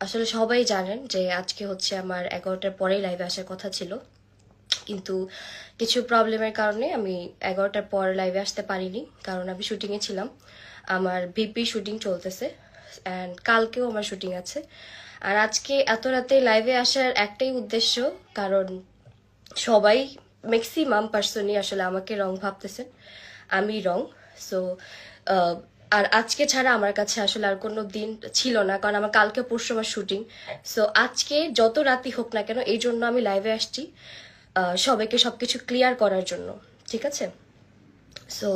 আসলে সবাই জানেন যে আজকে হচ্ছে আমার এগারোটার পরেই লাইভে আসার কথা ছিল। কিন্তু কিছু প্রবলেমের কারণে আমি এগারোটার পর লাইভে আসতে পারিনি, কারণ আমি শুটিংয়ে ছিলাম। আমার ভিপি শুটিং চলতেছে অ্যান্ড কালকেও আমার শুটিং আছে। আর আজকে এত রাতে লাইভে আসার একটাই উদ্দেশ্য, কারণ সবাই ম্যাক্সিমাম পার্সনই আসলে আমাকে রং ভাবতেছেন। আমি রং সো আর আজকে ছাড়া আমার কাছে আসলে আর কোনো দিন ছিল না, কারণ আমার কালকে পরশু আমার শুটিং। সো আজকে যত রাতি হোক না কেন এই জন্য আমি লাইভে আসছি সবাইকে সব কিছু ক্লিয়ার করার জন্য, ঠিক আছে? সো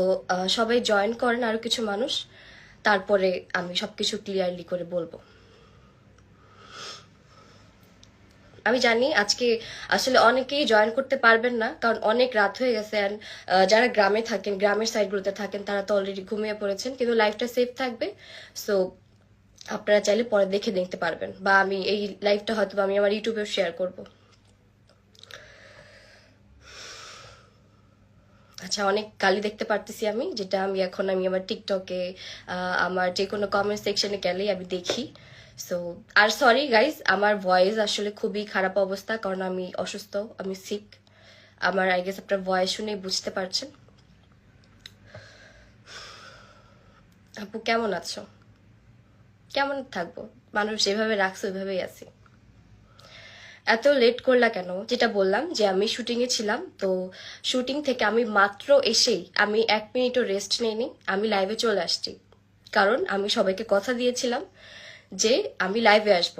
সবাই জয়েন করেন আরও কিছু মানুষ, তারপরে আমি সব কিছু ক্লিয়ারলি করে বলব। আমি জানি আজকে আসলে অনেকেই জয়েন করতে পারবেন না, কারণ অনেক রাত হয়ে গেছে অ্যান্ড যারা গ্রামে থাকেন, গ্রামের সাইডগুলোতে থাকেন, তারা তো অলরেডি ঘুমিয়ে পড়েছেন, কিন্তু লাইফটা সেফ থাকবে। সো আপনারা চাইলে পরে দেখে দেখতে পারবেন বা আমি এই লাইভটা হয়তো আমি আমার ইউটিউবেও শেয়ার করব। আচ্ছা অনেক গালি দেখতে পারতেছি আমি, যেটা আমি এখন আমি আমার টিকটকে আমার যে কোনো কমেন্ট সেকশনে গেলেই আমি দেখি। সো আর সরি গাইজ আমার ভয়েস আসলে খুবই খারাপ অবস্থা, কারণ আমি অসুস্থ, আমি সিক আমার আই গেস আপনার ভয়েস শুনেই বুঝতে পারছেন। আপু, কেমন আছো? কেমন থাকব? মানুষ যেভাবে রাখছে, ওইভাবেই আছি। এত লেট করলা কেন? যেটা বললাম যে আমি শুটিং এ ছিলাম, তো শুটিং থেকে আমি মাত্র এসেই আমি এক মিনিটও রেস্ট নেইনি, আমি লাইভে চলে আসছি। কারণ আমি সবাইকে কথা দিয়েছিলাম যে আমি লাইভে আসব।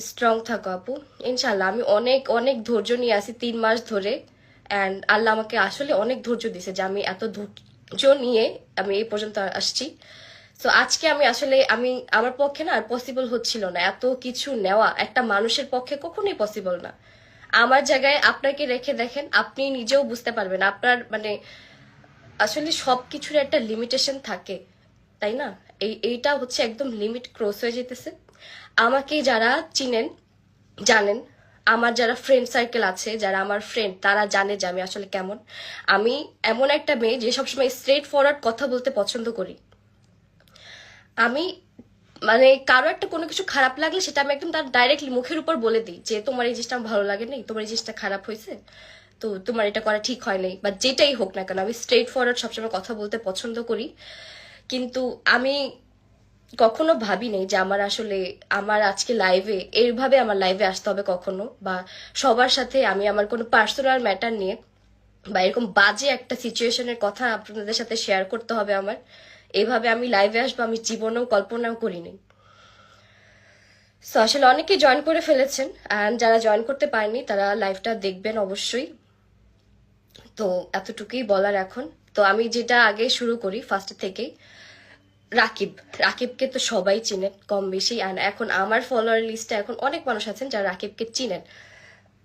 স্ট্রং থাকো আপু। ইনশাল্লাহ আমি অনেক অনেক ধৈর্য নিয়ে আসি তিন মাস ধরে। অ্যান্ড আল্লাহ আমাকে আসলে অনেক ধৈর্য দিছে যে আমি এত ধৈর্য নিয়ে আমি এই পর্যন্ত আসছি। তো আজকে আমি আসলে, আমি আমার পক্ষে না আর পসিবল হচ্ছিল না। এত কিছু নেওয়া একটা মানুষের পক্ষে কখনোই পসিবল না। আমার জায়গায় আপনাকে রেখে দেখেন, আপনি নিজেও বুঝতে পারবেন। আপনার মানে আসলে সব কিছুর একটা লিমিটেশন থাকে। তাই না? এই, এইটা হচ্ছে একদম লিমিট ক্রস হয়ে যেতেছে। আমাকে যারা চিনেন, জানেন, আমার যারা ফ্রেন্ড সার্কেল আছে, যারা আমার ফ্রেন্ড তারা জানে যে আমি আসলে কেমন। আমি এমন একটা মেয়ে যে সবসময় স্ট্রেট ফরওয়ার্ড কথা বলতে পছন্দ করি। আমি মানে কারও একটা কোনো কিছু খারাপ লাগলে সেটা আমি একদম তার ডাইরেক্টলি মুখের উপর বলে দিই যে, তোমার এই জিনিসটা ভালো লাগে নাই, তোমার এই জিনিসটা খারাপ হয়েছে, তো তোমার এটা করা ঠিক হয় নাই। বা যেটাই হোক না কেন, আমি স্ট্রেট ফরওয়ার্ড সবসময় কথা বলতে পছন্দ করি। কিন্তু আমি কখনো ভাবি নেই যে আমার আসলে আমার আজকে লাইভে এইভাবে আমার লাইভে আসতে হবে কখনো বা সবার সাথে আমি আমার কোনো পার্সোনাল ম্যাটার নিয়ে বা এরকম বাজে একটা সিচুয়েশনের কথা আপনাদের সাথে শেয়ার করতে হবে আমার। এভাবে আমি লাইভে আসব, আমি জীবনেও কল্পনাও করিনি। সো আসলে অনেকে জয়েন করে ফেলেছেন অ্যান্ড যারা জয়েন করতে পারেনি তারা লাইভটা দেখবেন অবশ্যই। তো এতটুকুই বলার এখন। তো আমি যেটা আগে শুরু করি ফার্স্ট থেকেই রাকিব। রাকিবকে তো সবাই চিনেন কম বেশি, আর এখন আমার ফলোয়ার লিস্টে এখন অনেক মানুষ আছেন যারা রাকিবকে চিনেন।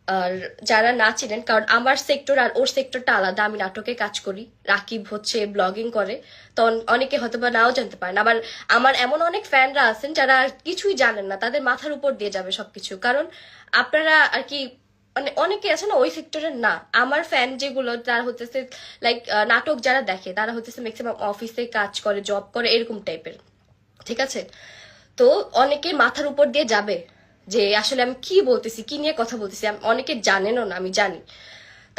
আর যারা না চিনেন, কারণ আমার সেক্টর আর ওর সেক্টরটা আলাদা, আমি নাটকে কাজ করি। রাকিব হচ্ছে ব্লগিং করে, তো অনেকে হয়তো বা নাও জানতে পারেন। আবার আমার এমন অনেক ফ্যানরা আছেন যারা কিছুই জানেন না, তাদের মাথার উপর দিয়ে যাবে সবকিছু। কারণ আপনারা আর কি মানে অনেকে আছে না, ওই সেক্টরের না। আমার ফ্যান যেগুলো, তারা হচ্ছে লাইক নাটক যারা দেখে, তারা হচ্ছে ম্যাক্সিমাম অফিসে কাজ করে জব করে, এরকম টাইপের ঠিক আছে? তো অনেকের মাথার উপর দিয়ে যাবে যে, আসলে আমি কি বলতেছি, কি নিয়ে কথা বলতেছি অনেকে জানেনও না, আমি জানি।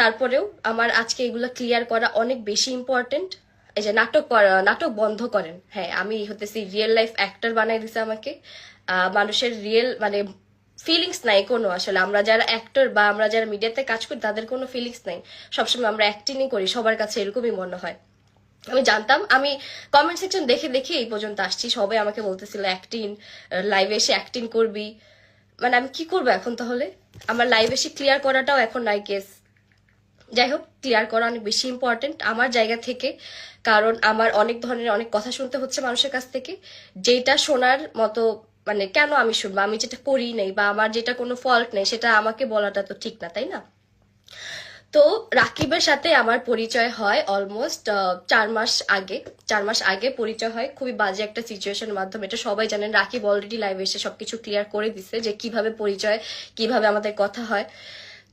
তারপরেও আমার আজকে এগুলো ক্লিয়ার করা অনেক বেশি ইম্পর্টেন্ট এই যে নাটক নাটক বন্ধ করেন। হ্যাঁ আমি হতেছি রিয়েল লাইফ অ্যাক্টর বানাই দিছে আমাকে। মানুষের রিয়েল মানে ফিলিংস নাই কোনো আসলে। আমরা যারা অ্যাক্টর বা আমরা যারা মিডিয়াতে কাজ করি, তাদের কোনো ফিলিংস নাই। সবসময় আমরা অ্যাক্টিংই করি, সবার কাছে এরকমই মনে হয়। আমি জানতাম, আমি কমেন্ট সেকশন দেখে দেখে এই পর্যন্ত আসছি। সবাই আমাকে বলতেছিল অ্যাক্টিং লাইভে এসে অ্যাক্টিং করবি। মানে আমি কি করব এখন তাহলে? আমার লাইভ এসে ক্লিয়ার করাটাও এখন নাই কেস যাই হোক ক্লিয়ার করা অনেক বেশি ইম্পর্টেন্ট আমার জায়গা থেকে। কারণ আমার অনেক ধরনের অনেক কথা শুনতে হচ্ছে মানুষের কাছ থেকে। যেটা শোনার মতো মানে কেন আমি শুনব? আমি যেটা করি নাই বা আমার যেটা কোনো ফল্ট নেই, সেটা আমাকে বলাটা তো ঠিক না, তাই না? তো রাকিবের সাথে আমার পরিচয় হয় অলমোস্ট চার মাস আগে, চার মাস আগে পরিচয় হয়। খুবই বাজে একটা সিচুয়েশনের মাধ্যমে, এটা সবাই জানেন, রাকিব অলরেডি লাইভে এসে সবকিছু ক্লিয়ার করে দিছে যে কীভাবে পরিচয়, কীভাবে আমাদের কথা হয়।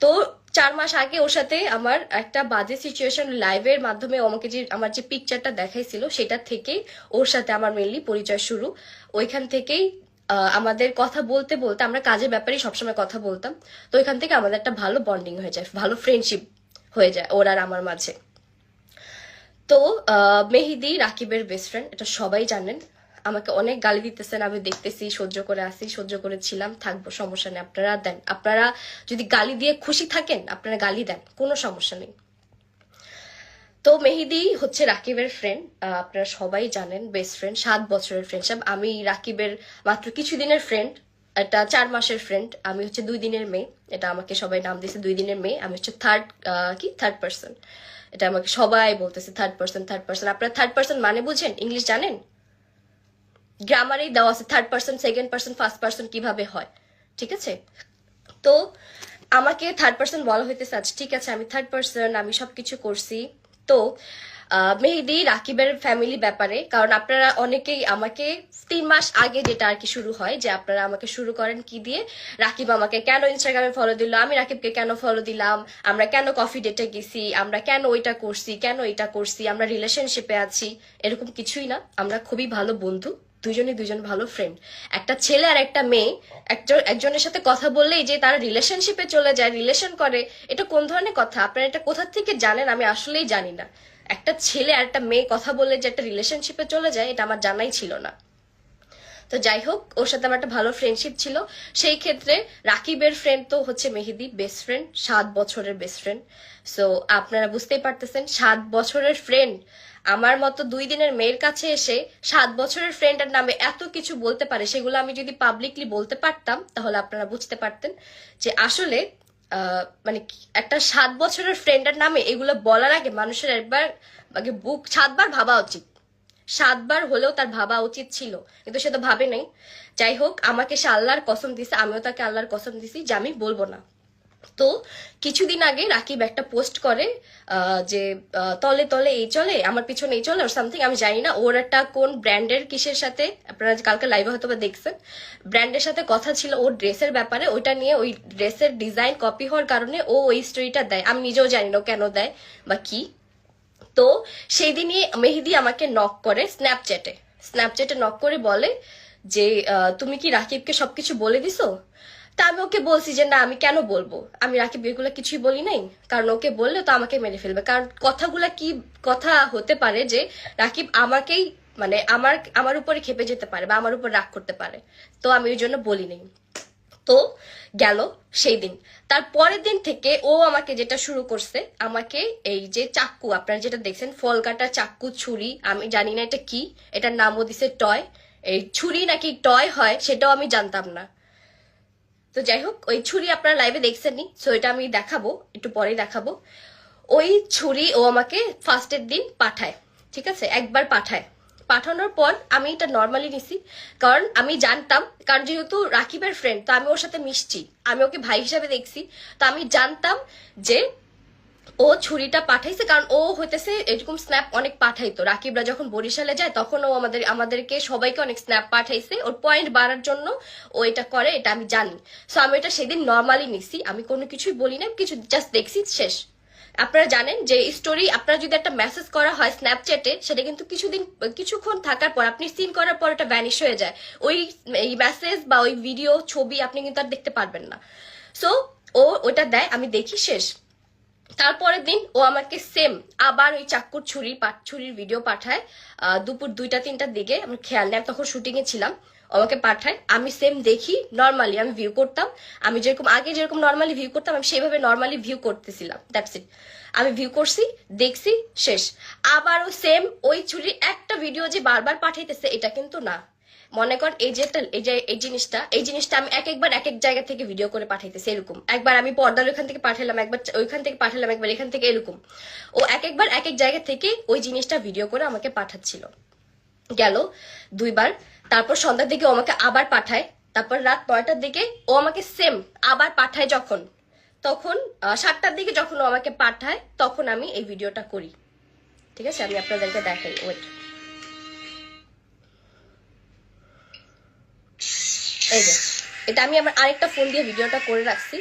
তো চার মাস আগে ওর সাথে আমার একটা বাজে সিচুয়েশন লাইভের মাধ্যমে আমাকে যে, আমার যে পিকচারটা দেখাইছিল, সেটা থেকেই ওর সাথে আমার মেনলি পরিচয় শুরু। ওইখান থেকেই আমাদের কথা বলতে বলতে আমরা কাজের ব্যাপারে সবসময় কথা বলতাম। তো ওইখান থেকে আমাদের একটা ভালো বন্ডিং হয়ে যায়, ভালো ফ্রেন্ডশিপ হয়ে যায় ওর আর আমার মাঝে। তো মেহেদি রাকিবের বেস্ট ফ্রেন্ড এটা সবাই জানেন। আমাকে অনেক গালি দিতেছেন, আমি দেখতেছি, সহ্য করে আসি সহ্য করেছিলাম, থাকব, সমস্যা নেই। আপনারা দেন, আপনারা যদি গালি দিয়ে খুশি থাকেন, আপনারা গালি দেন, কোনো সমস্যা নেই। তো মেহেদি হচ্ছে রাকিবের ফ্রেন্ড আপনারা সবাই জানেন বেস্ট ফ্রেন্ড সাত বছরের ফ্রেন্ডশিপ আমি রাকিবের মাত্র কিছুদিনের ফ্রেন্ড এটা চার মাসের ফ্রেন্ড আমি হচ্ছে দুই দিনের মেয়ে, এটা আমাকে সবাই নাম দিয়েছে, দুই দিনের মেয়ে। আমি হচ্ছে থার্ড কি? থার্ড পার্সন এটা আমাকে সবাই বলতেছে থার্ড পার্সন থার্ড পার্সন আপনারা থার্ড পার্সন মানে বুঝেন? ইংলিশ জানেন? গ্রামারেই দেওয়া আছে third person second person first person কীভাবে হয়। ঠিক আছে? তো আমাকে থার্ড পার্সন বলা হইতেছে আচ্ছা ঠিক আছে, আমি থার্ড পার্সন আমি সবকিছু করছি। তো মেহেদি রাকিবের ফ্যামিলি ব্যাপারে, কারণ আপনারা অনেকেই আমাকে তিন মাস আগে যেটা আর কি শুরু হয়, যে আপনারা আমাকে শুরু করেন কি দিয়ে, রাকিব আমাকে কেন ইনস্টাগ্রামে ফলো দিল, আমি রাকিবকে কেন ফলো দিলাম, আমরা কেন কফি ডেটে গেছি, আমরা কেন ওইটা করছি, কেন এটা করছি, আমরা রিলেশনশিপে আছি, এরকম কিছুই না, আমরা খুবই ভালো বন্ধু। দুজনে দুজন ভালো ফ্রেন্ড একটা ছেলে আর একটা মেয়ে, একজন, একজনের সাথে কথা বললেই যে তারা রিলেশনশিপে চলে যায় রিলেশন করে, এটা কোন ধরনের কথা? আপনারা এটা কোথা থেকে জানেন? আমি আসলেই জানি না। একটা ছেলে আর একটা মেয়ে কথা বললে যে একটা রিলেশনশিপে চলে যায়, এটা আমার জানাই ছিল না। তো যাই হোক, ওর সাথে আমার একটা ভালো ফ্রেন্ডশিপ ছিল। সেই ক্ষেত্রে রাকিবের ফ্রেন্ড তো হচ্ছে মেহেদি বেস্ট ফ্রেন্ড সাত বছরের বেস্ট ফ্রেন্ড সো আপনারা বুঝতেই পারতেছেন, সাত বছরের ফ্রেন্ড আমার মতো দুই দিনের মেয়ের কাছে এসে সাত বছরের ফ্রেন্ডের নামে এত কিছু বলতে পারে, সেগুলো আমি যদি পাবলিকলি বলতে পারতাম, তাহলে আপনারা বুঝতে পারতেন যে আসলে মানে একটা সাত বছরের ফ্রেন্ডের নামে এগুলো বলার আগে মানুষের একবার, আগে বুক, সাতবার ভাবা উচিত। সাতবার হলেও তার ভাবা উচিত ছিল, কিন্তু সে তো ভাবে নাই। যাই হোক, আমাকে সে আল্লাহর কসম দিছে, আমিও তাকে আল্লাহর কসম দিছি যে আমি বলব না। তো কিছুদিন আগে রাকিব একটা পোস্ট করে যে তলে তলে এই চলে, আমার পিছনে এই চলে সামথিং আমি জানি না, ওর একটা কোন ব্র্যান্ডের কিসের সাথে, আপনারা কালকে লাইভে হয়তো বা দেখছেন, ব্র্যান্ডের সাথে কথা ছিল ওর ড্রেসের ব্যাপারে, ওইটা নিয়ে ওই ড্রেসের ডিজাইন কপি হওয়ার কারণে ও ওই স্টোরিটা দেয়, আমি নিজেও জানি না কেন দেয় বা কি। তো সেই দিনই মেহেদি আমাকে নক করে স্ন্যাপচ্যাটে স্ন্যাপচ্যাটে নক করে বলে যে তুমি কি রাকিবকে সবকিছু বলে দিছো? তা আমি ওকে বলছি যে, না, আমি কেন বলব? আমি রাকিব এগুলো কিছুই বলি নাই। কারণ ওকে বললে তো আমাকে মেরে ফেলবে। কারণ কথাগুলা কি কথা হতে পারে যে, রাকিব আমাকেই মানে আমার আমার উপরে খেপে যেতে পারে বা আমার উপর রাগ করতে পারে। তো আমি ওই জন্য বলি নাই। তো গেল সেই দিন। তার পরের দিন থেকে ও আমাকে যেটা শুরু করছে, আমাকে এই যে চাকু, আপনারা যেটা দেখছেন ফল কাটা চাক্কু ছুরি, আমি জানি না এটা কি, এটার নামও দিছে টয়। এই ছুরি নাকি টয় হয়, সেটাও আমি জানতাম না। তো যাই হোক ওই ছুরি আপনারা লাইভে দেখছেননি সো এটা আমি দেখাবো, একটু পরে দেখাবো। ওই ছুরি ও আমাকে ফার্স্টের দিন পাঠায়, ঠিক আছে? একবার পাঠায়। পাঠানোর পর আমি এটা নর্মালি নিছি, কারণ আমি জানতাম, কারণ যেহেতু রাকিবের ফ্রেন্ড তো আমি ওর সাথে মিশছি, আমি ওকে ভাই হিসাবে দেখছি, তো আমি জানতাম যে ও ছুরিটা পাঠাইছে, কারণ ও হইতেছে এরকম স্ন্যাপ অনেক পাঠাইতো। রাকিবরা যখন বরিশালে যায় তখন ও আমাদের আমাদেরকে সবাইকে অনেক স্ন্যাপ পাঠাইছে। ওর পয়েন্ট বাড়ার জন্য ও এটা করে, এটা আমি জানি। সো আমি এটা সেদিন নর্মালি নিছি। আমি কোনো কিছুই বলি না কিছু জাস্ট দেখছি, শেষ। আপনারা জানেন যে স্টোরি আপনারা যদি একটা মেসেজ করা হয় স্ন্যাপচ্যাটে সেটা কিন্তু কিছুদিন কিছুক্ষণ থাকার পর, আপনি সিন করার পর এটা ভ্যানিশ হয়ে যায়। ওই এই মেসেজ বা ওই ভিডিও ছবি আপনি কিন্তু আর দেখতে পারবেন না। সো ও ওটা দেয়, আমি দেখি, শেষ। তারপরের দিন ও আমাকে সেম আবার ওই চাকুর ছুরি পাট- ছুরির ভিডিও পাঠায়। দুপুর দুইটা, তিনটার দিকে আমি খেয়াল আমি তখন শুটিং এ ছিলাম। আমাকে পাঠায়, আমি সেম দেখি নর্মালি আমি ভিউ করতাম। আমি যেরকম, আগে যেরকম নর্মালি ভিউ করতাম, আমি সেইভাবে নর্মালি ভিউ করতেছিলাম। দ্যাটস ইট আমি ভিউ করছি, দেখছি, শেষ। আবারও সেম ওই ছুরির একটা ভিডিও যে বারবার পাঠাইতেছে, এটা কিন্তু না। মনে কর এই যে এই যে, এই জিনিসটা এই জিনিসটা আমি এক একবার এক এক জায়গা থেকে ভিডিও করে পাঠাইতেছি, এরকম। একবার আমি পর্দার ওইখান থেকে পাঠালাম একবার ওইখান থেকে পাঠালাম একবার এখান থেকে এরকম। ও এক একবার এক এক জায়গা থেকে ওই জিনিসটা ভিডিও করে আমাকে পাঠাচ্ছিল। গেল দুইবার, তারপর সন্ধ্যার দিকে ও আমাকে আবার পাঠায়, তারপর রাত নয়টার দিকে ও আমাকে সেম আবার পাঠায় যখন। তখন সাতটার দিকে যখন ও আমাকে পাঠায়, তখন আমি এই ভিডিওটা করি। ঠিক আছে? আমি আপনাদেরকে দেখাই ওয়েট এই যে, এটা আমি আমার আরেকটা ফোন দিয়ে ভিডিওটা করে রাখছি।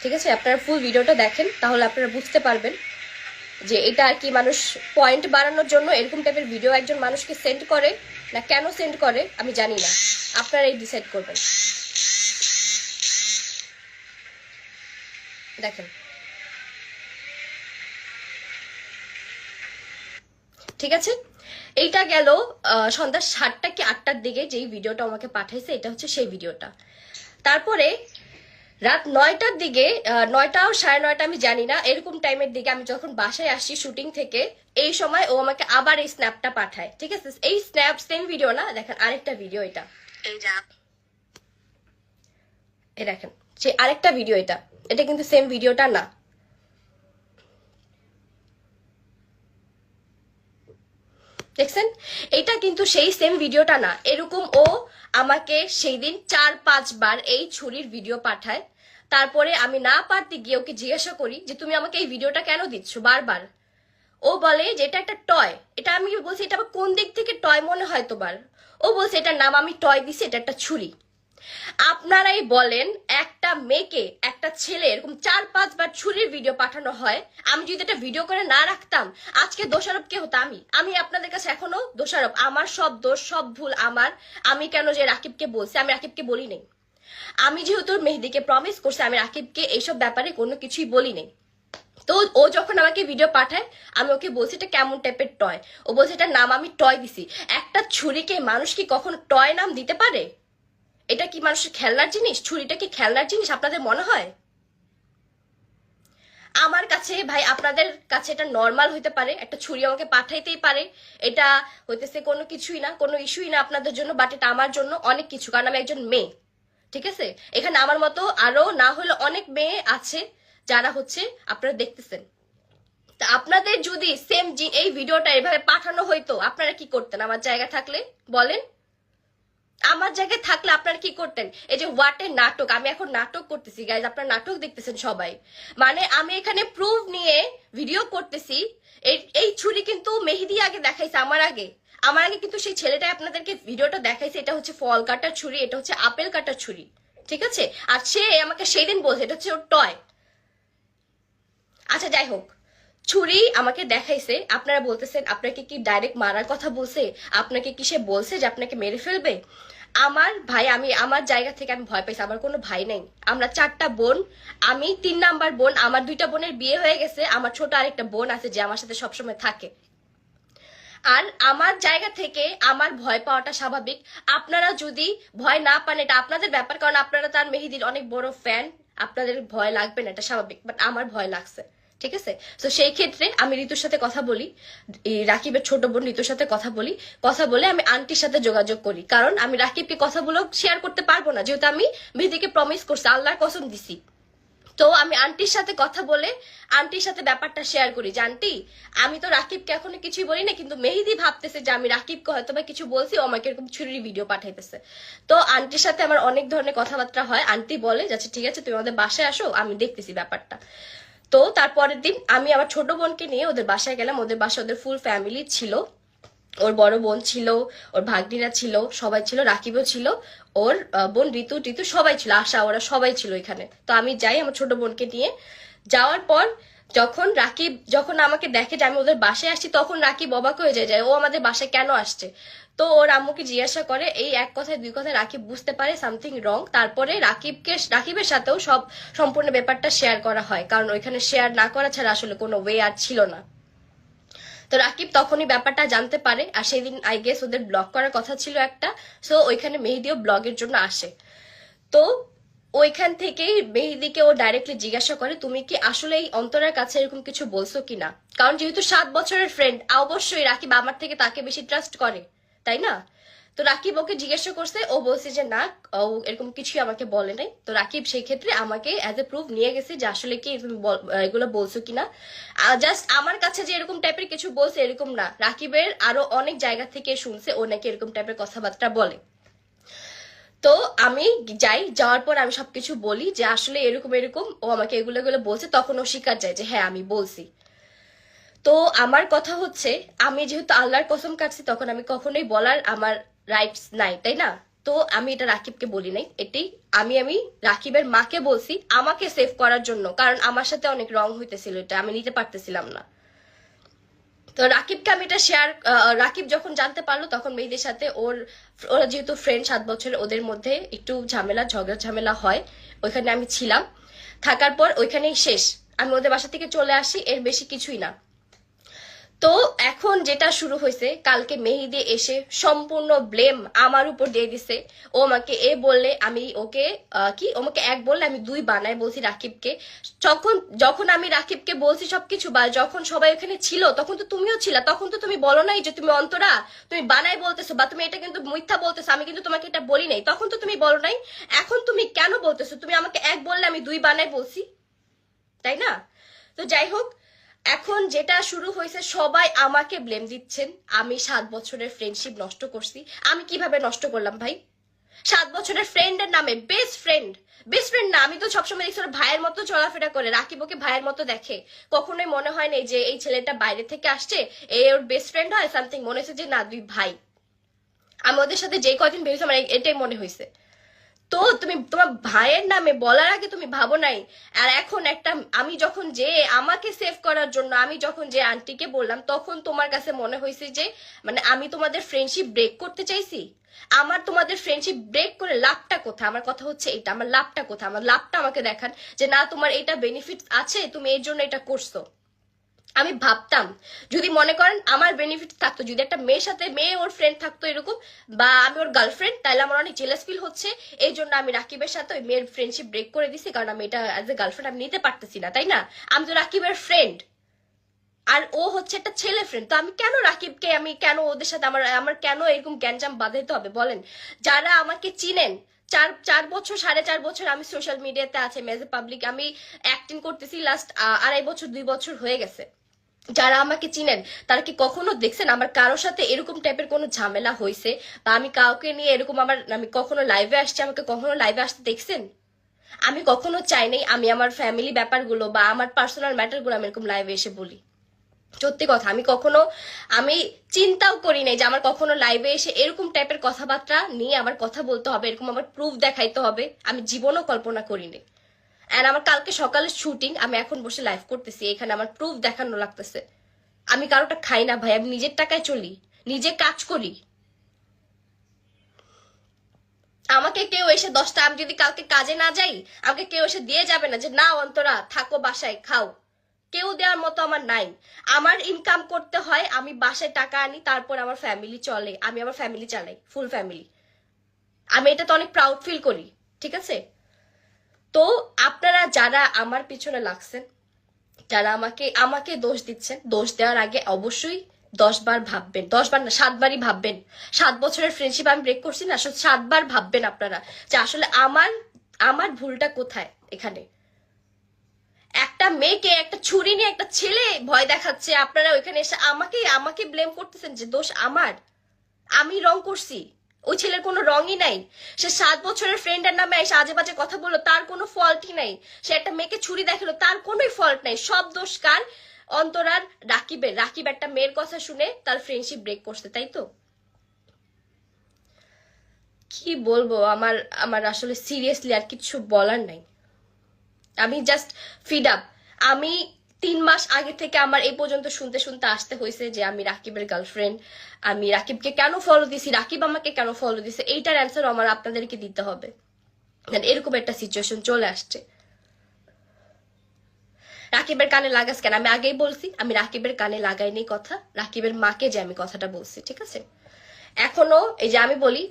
ঠিক আছে? আপনারা ফুল ভিডিওটা দেখেন, তাহলে আপনারা বুঝতে পারবেন যে এটা আর কি মানুষ পয়েন্ট বাড়ানোর জন্য এরকম টাইপের ভিডিও একজন মানুষকে সেন্ড করে, না কেন সেন্ড করে, আমি জানি না। আপনারাই ডিসাইড করবেন। দেখেন। ঠিক আছে? এইটা গেল সন্ধ্যা সাতটা কি আটটার দিকে যেই ভিডিওটা আমাকে পাঠাইছে এটা হচ্ছে সেই ভিডিওটা তারপরে রাত নয়টার দিকে আহ, নয়টা ও সাড়ে নয়টা আমি জানি না এরকম টাইমের দিকে আমি যখন বাসায় আসি শুটিং থেকে এই সময় ও আমাকে আবার এই স্ন্যাপটা পাঠায় ঠিক আছে? এই স্ন্যাপ সেম ভিডিও না দেখেন আরেকটা ভিডিও এটা। এই দেখেন যে আরেকটা ভিডিও এটা এটা কিন্তু সেম ভিডিওটা না। দেখছেন? এটা কিন্তু সেই সেম ভিডিওটা না। এরকম ও আমাকে সেই দিন চার পাঁচবার এই ছুরির ভিডিও পাঠায়। তারপরে আমি না পারতে গিয়ে ওকে জিজ্ঞাসা করি যে, তুমি আমাকে এই ভিডিওটা কেন দিচ্ছ? বারবার। ও বলে যে, এটা একটা টয় এটা আমি বলছি, এটা কোন দিক থেকে টয় মনে হয় তোমার? ও বলছে, এটার নাম আমি টয় দিছি, এটা একটা ছুরি। আপনারাই বলেন একটা মেয়েকে, একটা ছেলে, এরকম চার, পাঁচবার ছুরির ভিডিও পাঠানো হয়। আমি যদি এটা ভিডিও করে না রাখতাম, আজকে দোষারোপ কে হতো আমি? আমি আপনাদের কাছে এখনও দোষারোপ। আমার সব দোষ, সব ভুল আমার। আমি কেন যে রাকিবকে বলছি? আমি রাকিবকে বলি নেই। আমি যেহেতু মেহেদিকে প্রমিস করছি, আমি রাকিবকে এইসব ব্যাপারে কোনো কিছুই বলি নেই। তো ও যখন আমাকে ভিডিও পাঠায়, আমি ওকে বলছি, এটা কেমন টাইপের টয় ও বলছে, এটার নাম আমি টয় দিছি। একটা ছুরিকে মানুষ কি কখনো টয় নাম দিতে পারে? এটা কি মানুষের খেলনার জিনিস? ছুরিটা কি খেলনার জিনিস? আপনাদের মনে হয়? আমার কাছে, ভাই, আপনাদের কাছে এটা নর্মাল হইতে পারে। একটা ছুরি আমাকে পাঠাইতেই পারে। এটা হইতেছে কোনো কিছুই না, কোনো ইস্যুই না আপনাদের জন্য বাট এটা আমার জন্য অনেক কিছু, কারণ আমি একজন মেয়ে। ঠিক আছে? এখানে আমার মতো আরও না হলে অনেক মেয়ে আছে যারা হচ্ছে আপনারা দেখতেছেন। তা আপনাদের যদি সেম এই ভিডিওটা এভাবে পাঠানো হইতো, আপনারা কি করতেন? আমার জায়গা থাকলে বলেন। আমার জায়গায় থাকলে আপনারা কি করতেন? এই যে ওয়াটের নাটক, আমি এখন নাটক করতেছি গাইজ আপনার নাটক দেখতেছেন সবাই। মানে আমি এখানে প্রুফ নিয়ে ভিডিও করতেছি। এই ছুরি কিন্তু মেহেদি আগে দেখাইছে, আমার আগে। আমার আগে কিন্তু সেই ছেলেটা আপনাদেরকে ভিডিওটা দেখাইছে, এটা হচ্ছে ফল কাটার ছুরি, এটা হচ্ছে আপেল কাটার ছুরি। ঠিক আছে? আর সে আমাকে সেই দিন বলছে, এটা হচ্ছে ওর টয় আচ্ছা যাই হোক। ছুরি আমাকে দেখাইছে, আপনারা বলতেছেন, আপনাকে কি ডাইরেক্ট মারার কথা বলছে? আপনাকে কি সে বলছে যে আপনাকে মেরে ফেলবে? আমার ভাই, আমি, আমার জায়গা থেকে আমি ভয় পাইছি, আমার কোনো ভাই নেই। আমরা চারটা বোন, আমি তিন নাম্বার বোন, আমার দুইটা বোনের বিয়ে হয়ে গেছে, আমার ছোট আরেকটা বোন আছে যে আমার সাথে সবসময় থাকে। আর আমার জায়গা থেকে আমার ভয় পাওয়াটা স্বাভাবিক। আপনারা যদি ভয় না পান, এটা আপনাদের ব্যাপার, কারণ আপনারা তার মেহেদির অনেক বড় ফ্যান আপনাদের ভয় লাগবে না, এটা স্বাভাবিক বাট আমার ভয় লাগছে। ঠিক আছে? তো সেই ক্ষেত্রে আমি ঋতুর সাথে কথা বলি রাকিবের ছোট বোন ঋতুর সাথে কথা বলি, কথা বলে আমি আন্টির সাথে যোগাযোগ করি। কারণ আমি রাকিবকে কথাগুলো শেয়ার করতে পারব না, যেহেতু আমি মেহেদিকে প্রমিস করছি, আল্লাহর কসম দিছি। তো আমি আন্টির সাথে কথা বলে আন্টির সাথে ব্যাপারটা শেয়ার করি যে, আন্টি, আমি তো রাকিবকে এখনও কিছুই বলি না কিন্তু মেহেদি ভাবতেছে যে আমি রাকিবকে হয়তো বা কিছু বলছি, ও আমাকে এরকম ছুরির ভিডিও পাঠাইতেছে। তো আন্টির সাথে আমার অনেক ধরনের কথাবার্তা হয়। আন্টি বলে, যাচ্ছে, ঠিক আছে, তুমি আমাদের বাসায় আসো, আমি দেখতেছি ব্যাপারটা। তো তারপরের দিন আমি আমার ছোট বোনকে নিয়ে ওদের বাসায় গেলাম। ওদের বাসায় ওদের ফুল ফ্যামিলি ছিল। ওর বড় বোন ছিল, ওর ভাগ্নিরা ছিল, সবাই ছিল, রাকিবও ছিল, ওর বোন ঋতু ঋতু সবাই ছিল, আশা, ওরা সবাই ছিল এখানে। তো আমি যাই আমার ছোট বোনকে নিয়ে। যাওয়ার পর যখন রাকিব যখন আমাকে দেখে যে আমি ওদের বাসায় আসছি, তখন রাকিব অবাক হয়ে যায় ও আমাদের বাসায় কেন আসছে? তো ওর আম্মুকে জিজ্ঞাসা করে, এই এক কথায় দুই কথায় রাকিব বুঝতে পারে সামথিং রং তারপরে রাকিবকে, রাকিবের সাথেও সব সম্পূর্ণ ব্যাপারটা শেয়ার করা হয়, কারণ ওইখানে শেয়ার না করা ছাড়া আসলে কোনো ওয়ে আর ছিল না। তো রাকিব তখনই ব্যাপারটা জানতে পারে, আর সেদিন আই গেস ওদের ব্লগ করার কথা ছিল একটা সো ওইখানে মেহেদিও ব্লগের জন্য আসে। তো ওইখান থেকেই মেহেদিকে ও ডাইরেক্টলি জিজ্ঞাসা করে, তুমি কি আসলে এই অন্তরের কাছে এরকম কিছু বলছো কিনা? কারণ যেহেতু সাত বছরের ফ্রেন্ড অবশ্যই রাকিব আমার থেকে তাকে বেশি ট্রাস্ট করে, তাই না? তো রাকিব ওকে জিজ্ঞাসা করছে, ও বলছে যে, না, ও এরকম কিছুই আমাকে বলে নাই। তো রাকিব সেই ক্ষেত্রে আমাকে অ্যাজ এ প্রুফ নিয়ে গেছে যে আসলে কি তুমি এগুলো বলছো কিনা। জাস্ট আমার কাছে যে এরকম টাইপের কিছু বলছে এরকম না। রাকিবের আরও অনেক জায়গা থেকে শুনছে, ও নাকি এরকম টাইপের কথাবার্তা বলে। তো আমি যাই, যাওয়ার পর আমি সবকিছু বলি যে আসলে এরকম এরকম, ও আমাকে এগুলো এগুলো বলছে, তখন ও স্বীকার যায় যে হ্যাঁ আমি বলছি। তো আমার কথা হচ্ছে, আমি যেহেতু আল্লাহর কসম কাটছি, তখন আমি কখনোই বলার আমার রাইটস নাই, তাই না? তো আমি এটা রাকিবকে বলি নাই, এটি আমি আমি রাকিবের মাকে বলছি, আমাকে সেভ করার জন্য, কারণ আমার সাথে অনেক রং হইতেছিল এটা, আমি নিতে পারতেছিলাম না। তো রাকিবকে আমি এটা শেয়ার রাকিব যখন জানতে পারল, তখন মেয়েদের সাথে ওর, ওরা যেহেতু ফ্রেন্ড সাত বছরের ওদের মধ্যে একটু ঝামেলা, ঝগড়া ঝামেলা হয়, ওইখানে আমি ছিলাম। থাকার পর ওইখানেই শেষ। আমি ওদের বাসা থেকে চলে আসি, এর বেশি কিছুই না। তো এখন যেটা শুরু হয়েছে, কালকে মেহেদি এসে সম্পূর্ণ ব্লেম আমার উপর দিয়ে দিছে। ও আমাকে এ বললে আমি ওকে কি? আমাকে এক বললে আমি দুই বানাই বলছি রাকিবকে। যখন যখন আমি রাকিবকে বলছি সবকিছু বা যখন সবাই ওখানে ছিল, তখন তো তুমিও ছিলা, তখন তো তুমি বলো নাই যে তুমি অন্তরা, তুমি বানাই বলতেছো বা তুমি এটা কিন্তু মিথ্যা বলতেছো, আমি কিন্তু তোমাকে এটা বলি নাই। তখন তো তুমি বলো নাই, এখন তুমি কেন বলতেছো? তুমি আমাকে এক বললে আমি দুই বানাই বলছি, তাই না? তো যাই হোক এখন যেটা শুরু হয়েছে, সবাই আমাকে ব্লেম দিচ্ছেন। আমি সাত বছরের ফ্রেন্ডশিপ নষ্ট করছি। আমি কীভাবে নষ্ট করলাম ভাই? সাত বছরের ফ্রেন্ডের নামে বেস্ট ফ্রেন্ড বেস্ট ফ্রেন্ড না, আমি তো সবসময় দেখছি ভাইয়ের মতো চলাফেরা করে, রাকিব ওকে ভাইয়ের মতো দেখে। কখনোই মনে হয় না যে এই ছেলেটা বাইরে থেকে আসছে, এ ওর বেস্ট ফ্রেন্ড হয় সামথিং মনে হয়েছে যে না, দুই ভাই। আমি ওদের সাথে যে কদিন বেরিয়েছি, আমার এটাই মনে হয়েছে। তো তুমি, তোমার ভাইয়ের নামে বলার আগে তুমি ভাবো নাই। আর এখন একটা, আমি যখন যে আমাকে সেভ করার জন্য, আমি যখন যে আন্টিকে বললাম, তখন তোমার কাছে মনে হয়েছে যে মানে আমি তোমাদের ফ্রেন্ডশিপ ব্রেক করতে চাইছি। আমার তোমাদের ফ্রেন্ডশিপ ব্রেক করে লাভটা কোথায়? আমার কথা হচ্ছে এটা আমার লাভটা কোথায়? আমার লাভটা আমাকে দেখান যে, না, তোমার এটা বেনিফিট আছে, তুমি এর জন্য এটা করছ। আমি ভাবতাম, যদি মনে করেন আমার বেনিফিট থাকতো, যদি একটা মেয়ের সাথে মেয়ে ওর ফ্রেন্ড থাকতো এরকম, বা আমি ওর গার্লফ্রেন্ড তাহলে আমার অনেক জেলাস ফিল হচ্ছে। এই জন্য আমি রাকিবের সাথে ওই মেয়ের ফ্রেন্ডশিপ ব্রেক করে দিছি, কারণ আমি এটা অ্যাজ এ গার্লফ্রেন্ড আমি নিতে পারতেছি না, তাই না? আমি তো রাকিবের ফ্রেন্ড আর ও হচ্ছে একটা ছেলে ফ্রেন্ড তো আমি কেন রাকিবকে, আমি কেন ওদের সাথে আমার আমার কেন এরকম গ্যাঞ্জাম বাঁধাইতে হবে, বলেন? যারা আমাকে চিনেন, চার চার বছর, সাড়ে চার বছর আমি সোশ্যাল মিডিয়াতে আছে, মেজে পাবলিক আমি অ্যাক্টিং করতেছি লাস্ট আড়াই বছর, দুই বছর হয়ে গেছে। যারা আমাকে চিনেন, তারা কি কখনো দেখছেন আমার কারোর সাথে এরকম টাইপের কোনো ঝামেলা হয়েছে? বা আমি কাউকে নিয়ে এরকম আমার, আমি কখনো লাইভে আসছি, আমাকে কখনো লাইভে আসতে দেখছেন? আমি কখনো চাই নাই আমি আমার ফ্যামিলি ব্যাপারগুলো বা আমার পার্সোনাল ম্যাটারগুলো আমি এরকম লাইভে এসে বলি। সত্যি কথা, আমি কখনো, আমি চিন্তাও করি নাই যে আমার কখনো লাইভে এসে এরকম টাইপের কথাবার্তা নিয়ে আমার কথা বলতে হবে, এরকম আমার প্রুফ দেখাইতে হবে, আমি জীবনও কল্পনা করিনি অ্যান্ড আমার কালকে সকালে শুটিং আমি এখন বসে লাইভ করতেছি, এখানে আমার প্রুফ দেখানো লাগতেছে। আমি কারোটা খাই না ভাই, আমি নিজের টাকায় চলি, নিজে কাজ করি। আমাকে কেউ এসে দশটা, আমি যদি কালকে কাজে না যাই, আমাকে কেউ এসে দিয়ে যাবে না যে, না অন্তরা, থাকো বাসায়, খাও। কেউ দেওয়ার মতো আমার নাই। আমার ইনকাম করতে হয়, আমি বাসায় টাকা আনি, তারপর আমার ফ্যামিলি চলে। আমি আমার ফ্যামিলি চালাই ফুল ফ্যামিলি আমি এটা তো অনেক প্রাউড ফিল করি, ঠিক আছে? তো আপনারা যারা আমার পিছনে লাগছেন, যারা আমাকে আমাকে দোষ দিচ্ছেন, দোষ দেওয়ার আগে অবশ্যই দশ বার ভাববেন দশ বার না, সাতবারই ভাববেন। সাত বছরের ফ্রেন্ডশিপ আমি ব্রেক করছি না আসলে সাতবার ভাববেন আপনারা যে আসলে আমার আমার ভুলটা কোথায় এখানে? একটা মেয়েকে, একটা ছুরি নিয়ে একটা ছেলে ভয় দেখাচ্ছে, আপনারা ওইখানে এসে আমাকে আমাকে ব্লেম করতেছেন যে দোষ আমার। আমি রং করছি। ওই ছেলের কোনো রঙই নাই। সে সাত বছরের ফ্রেন্ডের নামে এসে আজে বাজে কথা বলল, তার কোনো ফল্টই নাই। সে একটা মেয়েকে ছুরি দেখাল, তার কোনোই ফল্ট নাই। সব দোষ কার? অন্তরার রাকিবের। রাকিব একটা মেয়ের কথা শুনে তার ফ্রেন্ডশিপ ব্রেক করছে, তাই তো? কি বলব, আমার আমার আসলে সিরিয়াসলি আর কিছু বলার নাই। আমি জাস্ট ফিড আপ আমি তিন মাস আগে থেকে আমার এই পর্যন্ত শুনতে শুনতে আসতে হয়েছে যে আমি রাকিবের গার্লফ্রেন্ড আমি রাকিবকে কেন ফলো দিছি, রাকিব আমাকে কেন ফলো দিছে, এইটার অ্যান্সার আমার আপনাদেরকে দিতে হবে। এরকম একটা সিচুয়েশন চলে আসছে। রাকিবের কানে লাগাস কেন? আমি আগেই বলছি, আমি রাকিবের কানে লাগাইনি কথা, রাকিবের মাকে যে আমি কথাটা বলছি, ঠিক আছে? এখনও এই যে আমি বলি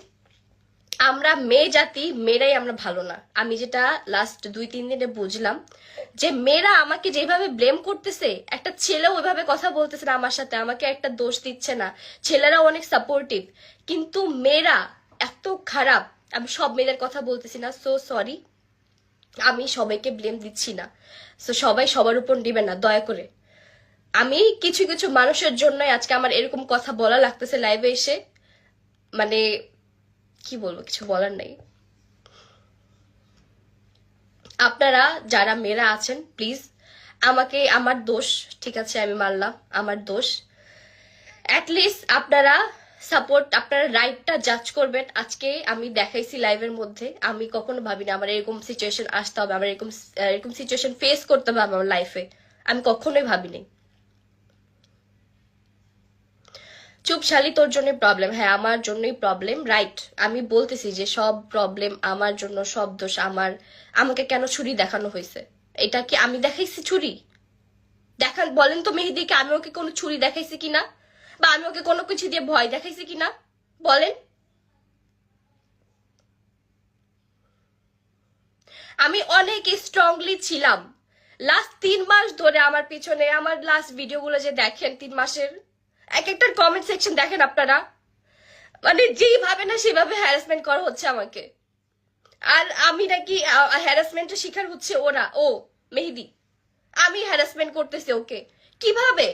আমরা মেয়ে জাতি, মেয়েরাই আমরা ভালো না। আমি যেটা লাস্ট দুই, তিন দিনে বুঝলাম যে মেয়েরা আমাকে যেভাবে ব্লেম করতেছে, একটা ছেলেও ওইভাবে কথা বলতেছে না আমার সাথে, আমাকে একটা দোষ দিচ্ছে না। ছেলেরাও অনেক সাপোর্টিভ কিন্তু মেয়েরা এত খারাপ, আমি সব মেয়েদের কথা বলতেছি না সো সরি আমি সবাইকে ব্লেম দিচ্ছি না। সো সবাই সবার উপর দিবে না, দয়া করে। আমি কিছু কিছু মানুষের জন্যই আজকে আমার এরকম কথা বলা লাগতেছে লাইভে এসে। মানে কি বলব, কিছু বলার নেই। আপনারা যারা মেয়েরা আছেন প্লিজ আমাকে, আমার দোষ, ঠিক আছে, আমি মানলাম, আমার দোষ। অ্যাটলিস্ট আপনারা সাপোর্ট আপনারা রাইটটা জাজ করবেন। আজকে আমি দেখাইছি লাইভের মধ্যে, আমি কখনো ভাবিনি আমার এরকম সিচুয়েশন আসতে হবে, আমার এরকম এরকম সিচুয়েশন ফেস করতে হবে আমার লাইফে আমি কখনোই ভাবিনি। চুপশালি তোর জন্য প্রবলেম হ্যাঁ আমার জন্যই প্রবলেম রাইট আমি বলতেছি যে সব প্রবলেম আমার জন্য সব দোষ, আমার, আমাকে কেন ছুরি দেখানো হয়েছে? এটা কি আমি দেখাইছি ছুরি? দেখান, বলেন তো মেহেদিকে আমি ওকে কোনো ছুরি দেখাইছি কিনা? বা আমি ওকে কোনো কিছু দিয়ে ভয় দেখাইছি কিনা? বলেন। আমি অনেক স্ট্রংলি ছিলাম। লাস্ট তিন মাস ধরে আমার পিছনে, আমার লাস্ট ভিডিওগুলো যে দেখেন, তিন মাসের এক একটা কমেন্ট সেকশন দেখেন আপনারা। মানে যেইভাবে না সেভাবে হ্যারাসমেন্ট করা হচ্ছে আমাকে। আর আমি নাকি হ্যারাসমেন্টের শিকার হচ্ছে ওরা, ও, মেহেদি। আমি হ্যারাসমেন্ট করতেছি ওকে। কীভাবে?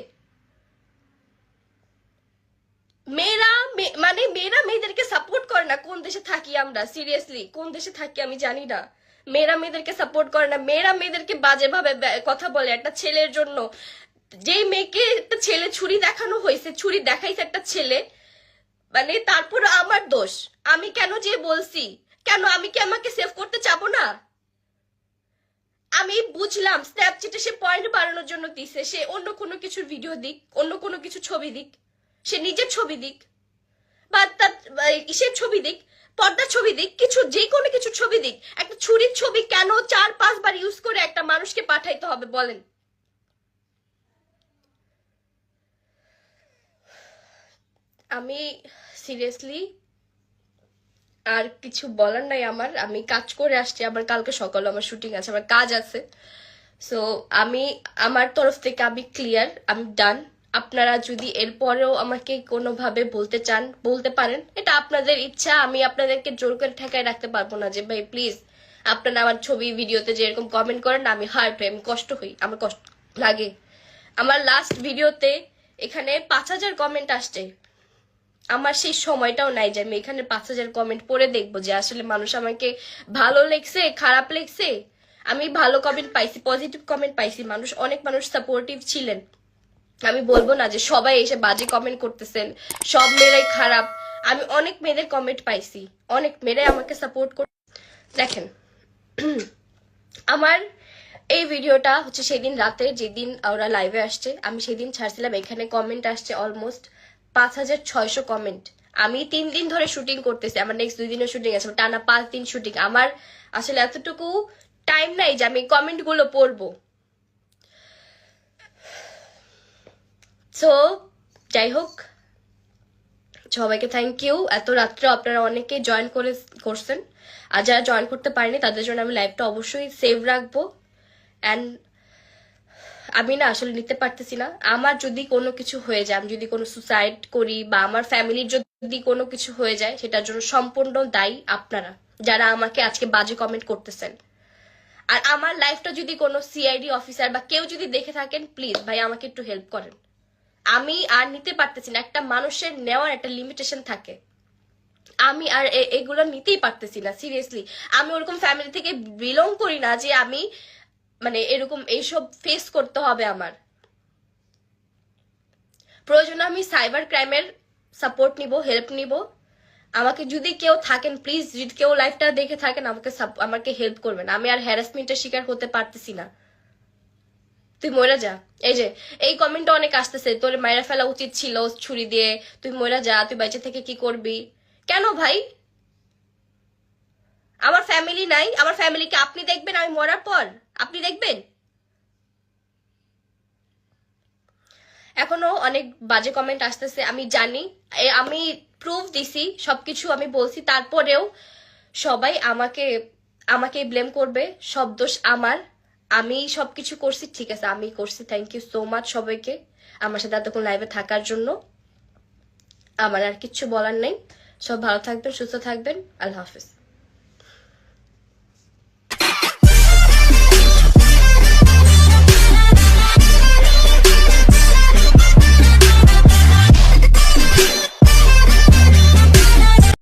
মেয়েরা মানে মেয়েরা মেয়েদেরকে সাপোর্ট করে না, কোন দেশে থাকি আমরা? সিরিয়াসলি কোন দেশে থাকি আমি জানি না। মেয়েরা মেয়েদেরকে সাপোর্ট করে না। মেয়েরা মেয়েদেরকে বাজে ভাবে কথা বলে। একটা ছেলের জন্য যেই মেয়েকে একটা ছেলে ছুরি দেখানো হয়েছে, ছুরি দেখাইছে একটা ছেলে মানে তারপর আমার দোষ। আমি কেন যে বলছি? কেন আমি কি আমাকে সেভ করতে চাবো না? আমি বুঝলাম স্ন্যাপচ্যাটে সে পয়েন্ট বাড়ানোর জন্য দিছে। সে অন্য কোনো কিছুর ভিডিও দিক, অন্য কোনো কিছু ছবি দিক। সে নিজের ছবি দিক। বা তার ইসের ছবি দিক, পর্দার ছবি দিক, কিছু যে কোনো কিছু ছবি দিক। একটা ছুরির ছবি কেন চার, পাঁচবার ইউজ করে একটা মানুষকে পাঠাইতে হবে বলেন? আমি সিরিয়াসলি আর কিছু বলার নাই আমার। আমি কাজ করে আসছি, আবার কালকে সকালে আমার শুটিং আছে আমার কাজ আছে। সো আমি, আমার তরফ থেকে আমি ক্লিয়ার আমি ডান আপনারা যদি এরপরেও আমাকে কোনোভাবে বলতে চান, বলতে পারেন। এটা আপনাদের ইচ্ছা, আমি আপনাদেরকে জোর করে ঠেকায় রাখতে পারব না যে, ভাই প্লিজ আপনারা আমার ছবি, ভিডিওতে যেরকম কমেন্ট করেন, আমি হার্ট হই আমি কষ্ট হই, আমার কষ্ট লাগে। আমার লাস্ট ভিডিওতে এখানে পাঁচ হাজার কমেন্ট আসছে। আমার সেই সময়টাও নাই যে আমি এখানে পাঁচ হাজার কমেন্ট পড়ে দেখব যে আসলে মানুষ আমাকে ভালো লেগছে খারাপ লেগছে আমি ভালো কমেন্ট পাইছি পজিটিভ কমেন্ট পাইছি। মানুষ, অনেক মানুষ সাপোর্টিভ ছিলেন। আমি বলব না যে সবাই এসে বাজে কমেন্ট করতেছেন, সব মেয়েরাই খারাপ। আমি অনেক মেয়েদের কমেন্ট পাইছি, অনেক মেয়েরাই আমাকে সাপোর্ট করে দেখেন, আমার এই ভিডিওটা হচ্ছে সেদিন রাতে, যেদিন ওরা লাইভে আসছে, আমি সেদিন ছাড়ছিলাম, এখানে কমেন্ট আসছে অলমোস্ট পাঁচ হাজার ছয়শো কমেন্ট আমি তিন দিন ধরে শুটিং করতেছি, আমার নেক্সট দুই দিনের শুটিং আছে, টানা পাঁচ দিন শুটিং আমার আসলে এতটুকু টাইম নাই যে আমি কমেন্টগুলো পড়ব। সো যাই হোক, সবাইকে থ্যাংক ইউ এত রাত্রে আপনারা অনেকে জয়েন করে, করছেন। আর যারা জয়েন করতে পারেনি, তাদের জন্য আমি লাইভটা অবশ্যই সেভ রাখব। অ্যান্ড আমি না আসলে নিতে পারতেছি না। আমার যদি কোনো কিছু হয়ে যায়, আমি যদি কোনো সুসাইড করি বা আমার ফ্যামিলির যদি কোনো কিছু হয়ে যায়, সেটার জন্য সম্পূর্ণ দায়ী আপনারা, যারা আমাকে আজকে বাজে কমেন্ট করতেছেন। আর আমার লাইফটা যদি কোনো সিআইডি অফিসার বা কেউ যদি দেখে থাকেন প্লিজ ভাই আমাকে একটু হেল্প করেন। আমি আর নিতে পারতেছি না, একটা মানুষের নেওয়ার একটা লিমিটেশন থাকে। আমি আর এগুলো নিতেই পারতেছি না সিরিয়াসলি আমি ওরকম ফ্যামিলি থেকে বিলং করি না যে আমি মানে এরকম এইসব ফেস করতে হবে আমার। প্রয়োজনে আমি সাইবার ক্রাইমের সাপোর্ট নিব হেল্প নিব। আমাকে যদি কেউ থাকেন প্লিজ যদি কেউ লাইফটা দেখে থাকেন, আমাকে আমাকে হেল্প করবেন। আমি আর হ্যারাসমেন্টের শিকার হতে পারতেছি না। তুই মরে যা। এই যে, এই কমেন্টটা অনেক আসতেছে, তোর মায়েরা ফেলা উচিত ছিল ছুরি দিয়ে। তুই মরে যা, তুই বাইচে থেকে কি করবি? কেন ভাই? আমার ফ্যামিলি নাই, আমার ফ্যামিলিকে আপনি দেখবেন, আমি মরার পর? আপনি দেখবেন? এখনও অনেক বাজে কমেন্ট আসতেছে, আমি জানি আমি প্রুফ দিছি, সবকিছু আমি বলছি, তারপরেও সবাই আমাকে আমাকে ব্লেম করবে, সব দোষ আমার, আমি সবকিছু করছি, ঠিক আছে, আমি করছি থ্যাংক ইউ সো মাচ সবাইকে, আমার সাথে এতক্ষণ লাইভে থাকার জন্য, আমার আর কিচ্ছু বলার নেই, সব ভালো থাকবেন, সুস্থ থাকবেন, আল্লাহ হাফিজ।